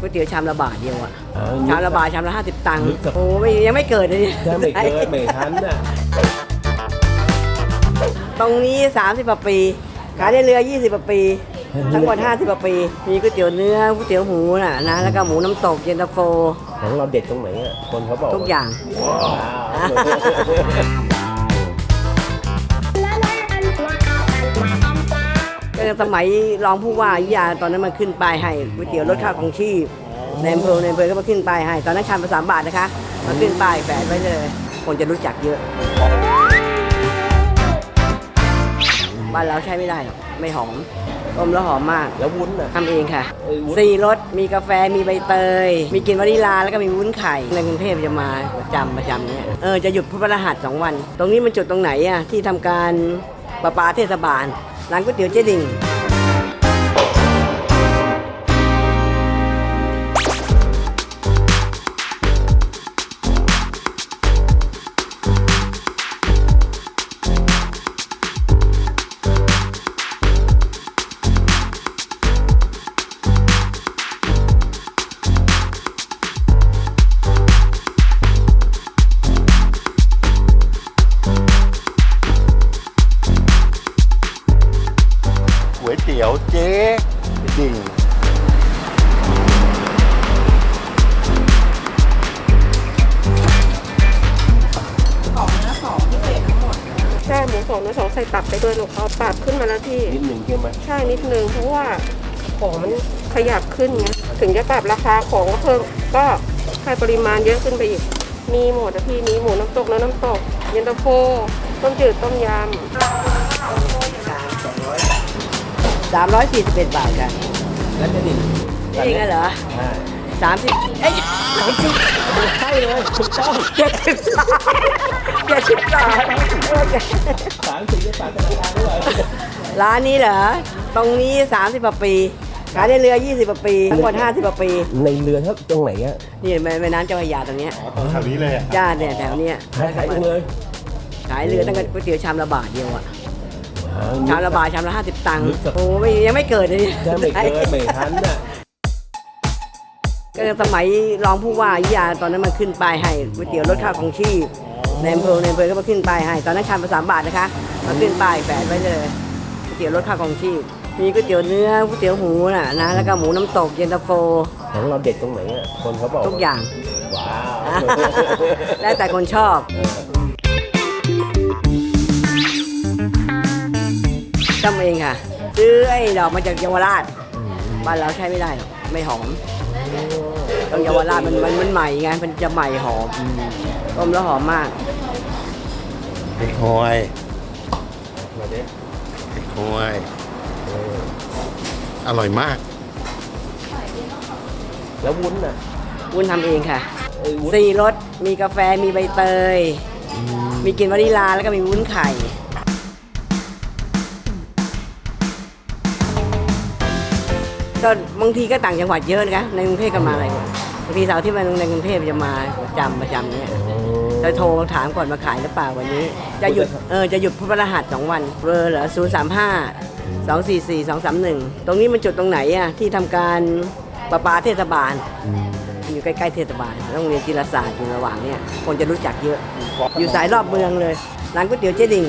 ก๋วยเตี๋ยวชามละบาทเดียวอะอ๋อชามละบาทชามละห้าสิบตังค์นึกกับ โอ้ไม่ยังไม่เกิดเลยยังไม่เกิดไม่ทันน่ะตรงนี้ 30กว่าปี ขายในเรือ 20กว่าปี ทั้งหมด50กว่าปี มีก๋วยเตี๋ยวเนื้อก๋วยเตี๋ยวหมูน่ะนะแล้วก็หมูน้ำตกเย็นตาโฟ ของเราเด็ดตรงไหนอะคนเขาบอกทุกอย่าง ว้าว ก็สมัยรองผู้ว่าอยุธยาตอนนั้นมันขึ้นป้ายให้ก๋วยเตี๋ยวลดค่าของชีพในอำเภอในอำเภอก็มาขึ้นป้ายให้ ตอนนั้นชามละสามบาทนะคะ มาขึ้นป้ายแปะไว้เลย คนจะรู้จักเยอะบ้านเราใช้ไม่ได้หรอกไม่หอมต้มแล้วหอมมากแล้ววุ้นน่ะ ทำเองค่ะเอ้ยวุ้น สี่รสมีกาแฟมีใบเตย มีกลิ่นวานิลลาแล้วก็มีวุ้นไข่ในกรุงเทพจะมาประจำประจำเนี่ยเออจะหยุดพุธพฤหัสสองวัน ตรงนี้มันจุดตรงไหนอะที่ทำการประปาเทศบาล ร้านก๋วยเตี๋ยวเจ๊ดิ่ง เจ๊ดิ่งใช่หมูสองเนื้อสองใส่ตับไปด้วยลูกเอาตับขึ้นมาแล้วพี่ นิดหนึ่งใช่ไหมใช่นิดนึงเพราะว่าของมันขยับขึ้นไงถึงจะปรับราคาของก็เพิ่มก็ให้ปริมาณเยอะขึ้นไปอีก มีหมดอะพี่มีหมูน้ำตกเนื้อน้ำตก เย็นตาโฟต้มจืดต้มย 341 บาทกันแล้วจะดิ่งจริงเหรอใช่สามสิบเอ้ยสามสิบใช่เลยถูกต้องเจ็ดสิบสามเจ็ดสิบสามสามสี่จะสามธนาคารด้วยร้านนี้เหรอ ตรงนี้30กว่าปีขายในเรือ 20กว่าปี ทั้งหมด50กว่าปี ในเรือครับตรงไหนอะนี่แม่แม่น้ำเจ้าพระยาตรงเนี้ยแถวนี้เลยอะญาติเนี่ยแถวเนี้ยขายขายเองเลย ขายเรือตั้งแต่ก๋วยเตี๋ยวชามละบาทเดียวอะ ชามละบาทชามละห้าสิบตังค์นึกกับโอ้ไม่ยังไม่เกิดเลยยังไม่เกิดไม่ทันน่ะก็สมัยรองผู้ว่าอยุธยาตอนนั้นมันขึ้นป้ายให้ก๋วยเตี๋ยวลดค่าของชีพในอำเภอในอำเภอก็มาขึ้นป้ายให้ตอนนั้นชามละสามบาทนะคะมาขึ้นป้ายแปะไว้เลยก๋วยเตี๋ยวลดค่าของชีพมีก๋วยเตี๋ยวเนื้อก๋วยเตี๋ยวหมูน่ะนะแล้วก็หมูน้ำตกเย็นตาโฟของเราเด็ดตรงไหนอะคนเขาบอกทุกอย่างว้าวแล้วแต่คนชอบ ทำเองค่ะ ซื้อไอ้ดอกมาจากเยาวราชบ้านเราใช้ไม่ได้หรอกไม่หอมต้องเยาวราชมันมันมันใหม่ไงมันจะใหม่หอมต้มแล้วหอมมากพริกหอยมาดิพริกหอยอร่อยมาก แล้ววุ้นน่ะวุ้นทำเองค่ะเอ้ยวุ้นสี่รสมีกาแฟมีใบเตย มีกลิ่นวานิลลาแล้วก็มีวุ้นไข่ ก็บางทีก็ต่างจังหวัดเยอะนะคะในกรุงเทพก็มาอะไรหมดบางทีเสาร์ที่มันในกรุงเทพจะมาประจำประจำเนี่ยจะโทรถามก่อนมาขายหรือเปล่าวันนี้ จะหยุดเออจะหยุดพุธพฤหัสสองวันเบอร์เหรอศูนย์สามห้าสองสี่สี่สองสามหนึ่งตรงนี้มันจุดตรงไหนอะที่ทำการประปาเทศบาลอยู่ใกล้ๆเทศบาลโรงเรียนจิรศาสตร์อยู่ระหว่างเนี่ยคนจะรู้จักเยอะ อยู่สายรอบเมืองเลยร้านก๋วยเตี๋ยวเจ๊ดิ่ง